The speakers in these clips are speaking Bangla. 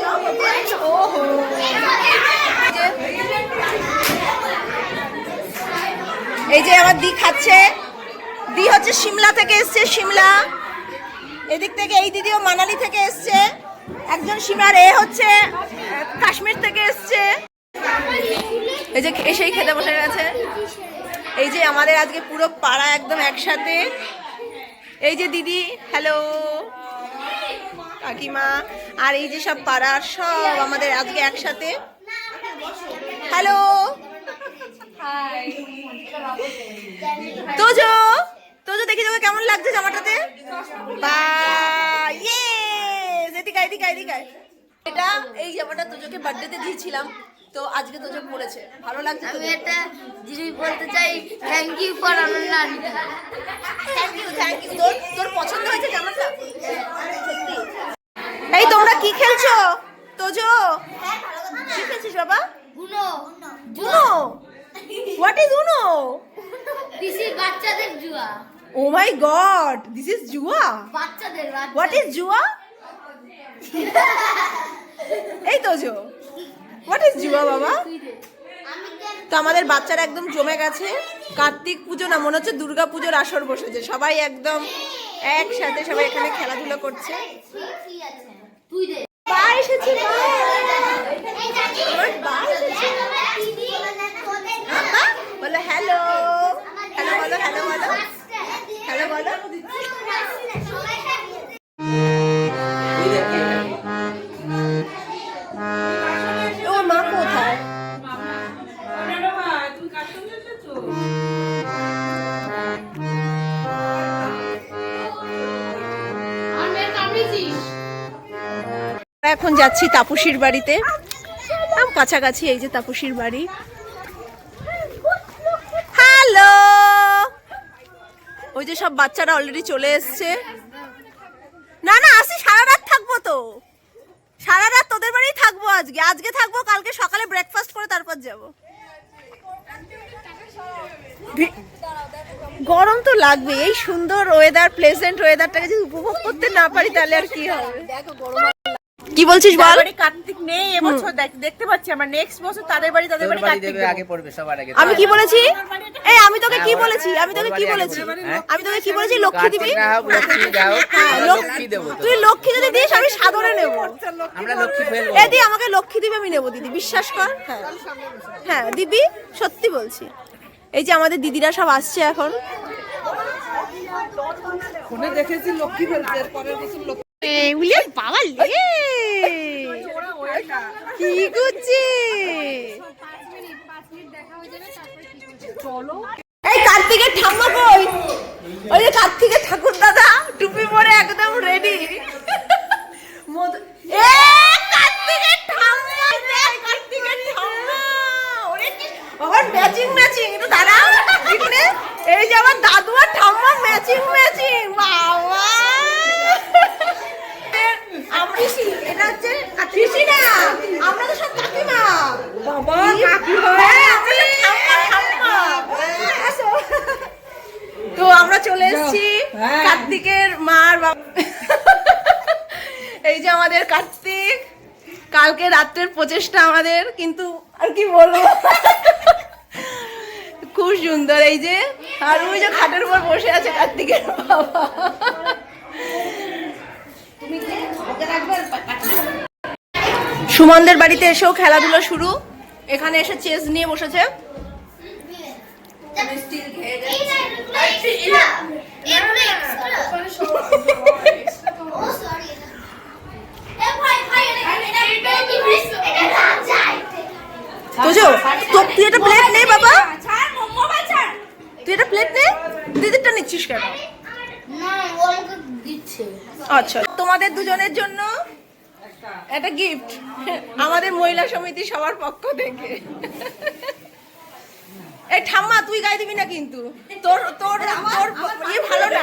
যাও। ওহো। এই যে আমার দি খাচ্ছে। দি হচ্ছে সিমলা থেকে এসছে সিমলা এদিক থেকে এই দিদিও মানালি থেকে এসছে। একজন সীমার এ হচ্ছে কাশ্মীর থেকে এসছে। এই যে এসেই খেতে বসে গেছে। এই যে আমাদের আজকে পুরো পাড়া একদম একসাথে। এই যে দিদি হ্যালো কাকিমা, আর এই যে সব পাড়ার সব আমাদের আজকে একসাথে। হ্যালো তোজো তোজো দেখি তোকে কেমন লাগছে জামাটাতে? বা ইয়ে এদিকে এদিকে এদিকে। এটা এই জামাটা তোজোকে বার্থডেতে দিয়েছিলাম। তো আজকে তোজো পড়েছে ভালো লাগছে আমি একটা জিনিস বলতে চাই thank you for Anand thank you thank you তোর তোর পছন্দ হয়েছে জামাটা? সত্যি। এই তোমরা কি খেলছো? তোজো? কি খেলছিস বাবা গুনো উনো হোয়াট ইজ উনো দিছি বাচ্চাদের জুয়া। Oh my god this is জুয়া? বাচ্চাদের হোয়াট ইজ জুয়া? এই তোজো। হোয়াট ইজ জুয়া বাবা তো আমাদের বাচ্চারা একদম জমে গেছে। কার্তিক পুজো না, মনে হচ্ছে দুর্গা পুজোর আসর বসেছে। সবাই একদম একসাথে সবাই এখানে খেলাধুলা করছে। এখন যাচ্ছি তাপসীর বাড়িতে। কাছাকাছি, এই যে তাপসীর বাড়ি। হ্যালো ওই যে সব বাচ্চারা অলরেডি চলে এসছে। না না, আসি, সারা রাত থাকব তো। সারা রাত তোদের বাড়িই থাকব আজকে। আজকে থাকব, কালকে সকালে ব্রেকফাস্ট করে তারপর যাব। গরম তো লাগবে এই সুন্দর ওয়েদার প্লেজেন্ট ওয়েদারটাকে যদি উপভোগ করতে না পারি, তাহলে আর কি হবে? কি বলছিস বল? কার্তিক নেই এবছর দেখ- দেখতে পাচ্ছি আমরা। নেক্সট বছর তাদের বাড়ি তাদের বাড়ি কার্তিক দেবে আগে পড়বে সবার আগে। আমি কি বলেছি? এই আমি তোকে কি হ্যাঁ, বলেছি? আমি তোকে কি বলেছি? হ্যাঁ? আমি তোকে কি বলেছি? লক্ষ্মী দিবি? লক্ষ্মী দাও। হ্যাঁ, লক্ষ্মী- লক্ষ্মী দেবো। তুই লক্ষ্মী যদি দিস আমি সাদরে নেব। আমরা লক্ষ্মী ফেলব। এ দি আমাকে লক্ষ্মী দিবি আমি নেব দিদি। বিশ্বাস কর। হ্যাঁ। হ্যাঁ দিবি সত্যি বলছি। এই যে আমাদের দিদিরা সব আসছে এখন। ফোনে দেখেছি লক্ষ্মী ফেলতে পরের বছর উলিয়ার বাবা লে! কি করছে? এই কার্তিকের ঠাম্মা কই? ওই যে কার্তিকের ঠাকুর দাদা টুপি পরে একদম রেডি এ কার্তিকের ঠাম্মা রে কার্তিকের ঠাম্মা ওরে কি আবার ম্যাচিং ম্যাচিং একটু দাঁড়া এখানে এই যে আমার দাদু আর ঠাম্মা ম্যাচিং ম্যাচিং বাবা আমরা পিসি, এটা হচ্ছে পিসি না আমরা তো সব কাকিমা বাবা কাকি হয় আমরা সব ঠাম্মা ঠাম্মা আসো। তো আমরা চলে এসেছি কার্তিকের মার বাবা এই যে আমাদের কার্তিক কালকে রাত্রের প্রচেষ্টা আমাদের কিন্তু আর কি বলব খুব সুন্দর এই যে আর ওই যে খাটের উপর বসে আছে কার্তিকের বাবা সুমনদের বাড়িতে এসেও খেলাধুলো শুরু এখানে এসে চেস নিয়ে বসেছে তুই একটা প্লেট নে তুই দিদিরটা নিচ্ছিস কেন? আচ্ছা তোমাদের দুজনের জন্য একটা গিফট আমাদের মহিলা সমিতি সবার পক্ষ থেকে। এই ঠাম্মা, তুই গায়ে দিবি না কিন্তু। তোর তোর তোর ইয়ে ভালো না।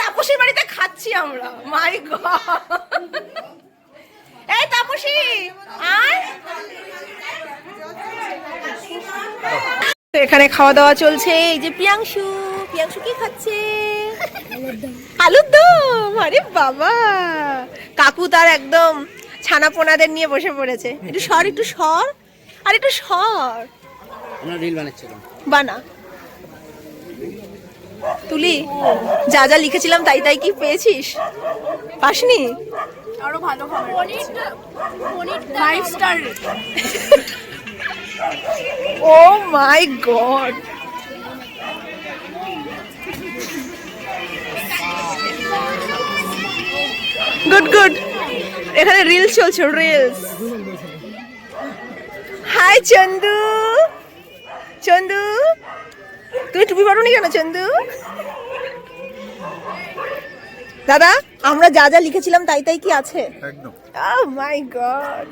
তাপসীর বাড়িতে খাচ্ছি আমরা। মাই গড এই তাপসী আয়। এখানে খাওয়া দাওয়া চলছে। এই যে প্রিয়াংশু প্রিয়াংশু কি খাচ্ছে? আলুর দম আরে বাবা। কাকু তার একদম ছানা পোনাদের নিয়ে বসে পড়েছে। একটু সর একটু সর। আর একটু সর। আমরা রিল বানাচ্ছিলাম। বানা। তুলি যা যা লিখেছিলাম তাই তাই কি পেয়েছিস? পাসনি আরও ভালো five star oh my god good good এখানে রিলস চলছে রিলস হাই চন্দু চন্দু তুমি টুপি পরোনি কেন চন্দু? দাদা আমরা যা যা লিখেছিলাম তাই তাই কি আছে? একদম। মাই গড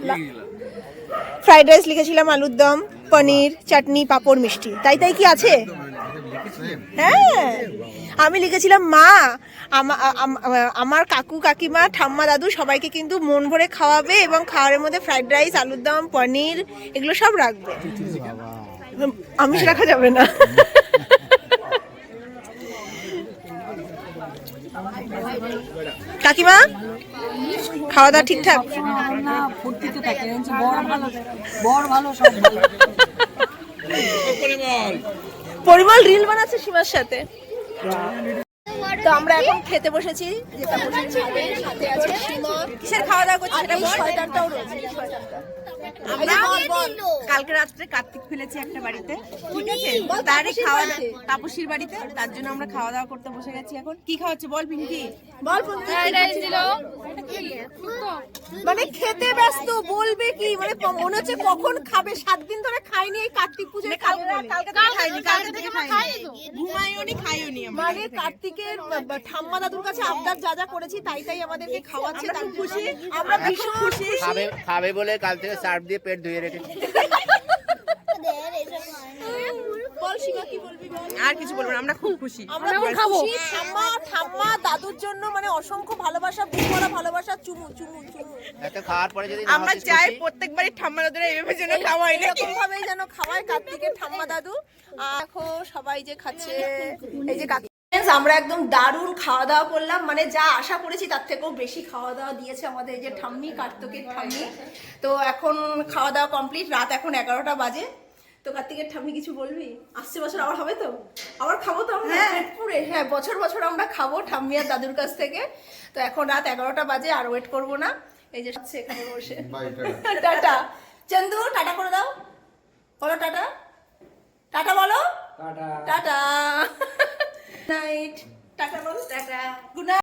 ফ্রাইড রাইস লিখেছিলাম আলুর দম পনির চাটনি পাঁপড় মিষ্টি। তাই তাই কি আছে? হ্যাঁ। আমি লিখেছিলাম মা আমা- আম- আম- আমার কাকু কাকিমা ঠাম্মা দাদু সবাইকে কিন্তু মন ভরে খাওয়াবে এবং খাওয়ারের মধ্যে ফ্রাইড রাইস আলুর দম পনির এগুলো সব রাখবে। আমিষ রাখা যাবে না। কাকিমা, খাওয়া দাওয়া ঠিকঠাক? পরিমল রিল বানাচ্ছে সীমার সাথে। তো আমরা এখন খেতে বসেছি, যেটা বসেছি সাথে আছে কিসের খাওয়া দাওয়া করছি সেটা বল। রয়েছে আমরা কালকে রাত্রে কার্তিক ফেলেছি একটা বাড়িতে ঠিক আছে? তারই তাপসীর খাওয়া বাড়িতে। তাপসীর বাড়িতে তার জন্য আমরা খাওয়া দাওয়া করতে বসে গেছি এখন। কি খাওয়াচ্ছে বল পিঙ্কি? বল মানে খেতে ব্যস্ত বলবে কি? মানে মনে হচ্ছে কখন খাবে? সাত দিন ধরে খাইনি এই কার্তিক খাবে কালকে থেকে খাইনি কালকে থেকে খাইনি ঘুমাইওনি খাইওনি মানে কার্তিকের ঠাম্মা দাদুর কাছে আবদার যা যা করেছি তাই তাই আমাদেরকে খাওয়াচ্ছে তার খুশি আমরা ভীষণ খুশি। খাবে খাবে বলে কাল থেকে সার্ফ দিয়ে পেট ধুয়ে রেখেছি বল সীমা কি বলবি বল আর কিছু বলব না আমরা খুব খুশি। আমরা খুব খুশি। ঠাম্মা ঠাম্মা দাদুর জন্য মানে অসংখ্য ভালোবাসা বুক ভরা ভালোবাসা চুমু চুমু চুমু। খাওয়ার পরে যদি আমরা চাই প্রত্যেকবারই ঠাম্মা দাদুরা এইভাবে যেন খাওয়াই না এরকম ভাবেই যেন খাওয়ায় কার্তিকের ঠাম্মা দাদু। আর দেখো সবাই যে খাচ্ছে এই যে কাকি। আমরা একদম দারুণ খাওয়া দাওয়া করলাম। মানে যা আশা করেছি তার থেকেও বেশি খাওয়া দাওয়া দিয়েছে আমাদের এই যে ঠাম্মি কার্তকের ঠাম্মি। তো এখন খাওয়া দাওয়া কমপ্লিট। রাত এখন এগারোটা বাজে। তো কার্তিকের ঠাম্মি কিছু বলবি? আসছে বছর আবার হবে তো? আবার খাব তো আমরা? পুরে হ্যাঁ বছর বছর আমরা খাব ঠাম্মি আর দাদুর কাছ থেকে। তো এখন রাত এগারোটা বাজে আর ওয়েট করব না। এই যে হচ্ছে এখানে বসে। টাটা। চন্দু টাটা করে দাও। বলো টাটা। টাটা বলো। টাটা। নাইট টাটা বলো টাটা। Good night